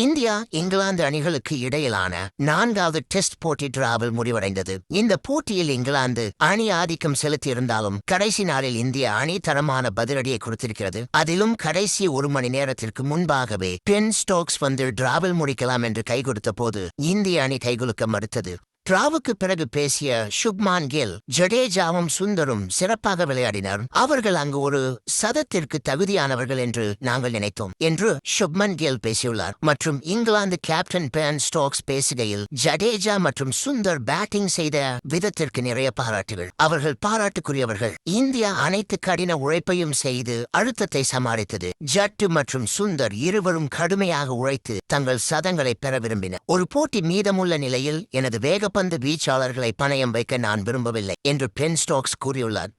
India England அணிகளுக்கு இடையிலான நான்காவது டெஸ்ட் போட்டி டிராவில் முடிவடைந்தது. இந்த போட்டியில் இங்கிலாந்து அணி ஆதிக்கம் செலுத்தியிருந்தாலும் கடைசி நாளில் இந்திய அணி தரமான பதிலடியை கொடுத்திருக்கிறது. அதிலும் கடைசி ஒரு மணி நேரத்திற்கு முன்பாகவே பென் ஸ்டோக்ஸ் வந்து டிராவில் முடிக்கலாம் என்று கை கொடுத்த போது இந்திய அணி கைகுலுக்க மறுத்தது. டிராவுக்கு பிறகு பேசிய சுப்மான் கில் ஜடேஜாவும் சுந்தரும் சிறப்பாக விளையாடினர். அவர்கள் அங்கு ஒரு சதத்திற்கு தகுதியானவர்கள் என்று நாங்கள் நினைத்தோம் என்று சுப்மன் கில் பேசியுள்ளார். மற்றும் இங்கிலாந்து கேப்டன் பேன் ஸ்டோக்ஸ் பேசுகையில் ஜடேஜா மற்றும் சுந்தர் பேட்டிங் செய்த விதத்திற்கு நிறைய பாராட்டுகள். அவர்கள் பாராட்டுக்குரியவர்கள். இந்தியா அனைத்து கடின உழைப்பையும் செய்து அழுத்தத்தை சமாளித்தது. ஜட்டு மற்றும் சுந்தர் இருவரும் கடுமையாக உழைத்து தங்கள் சதங்களை பெற விரும்பினர். ஒரு போட்டி மீதமுள்ள நிலையில் எனது கால்பந்து வீச்சாளர்களை பணயம் வைக்க நான் விரும்பவில்லை என்று பென் ஸ்டோக்ஸ் கூறியுள்ளார்.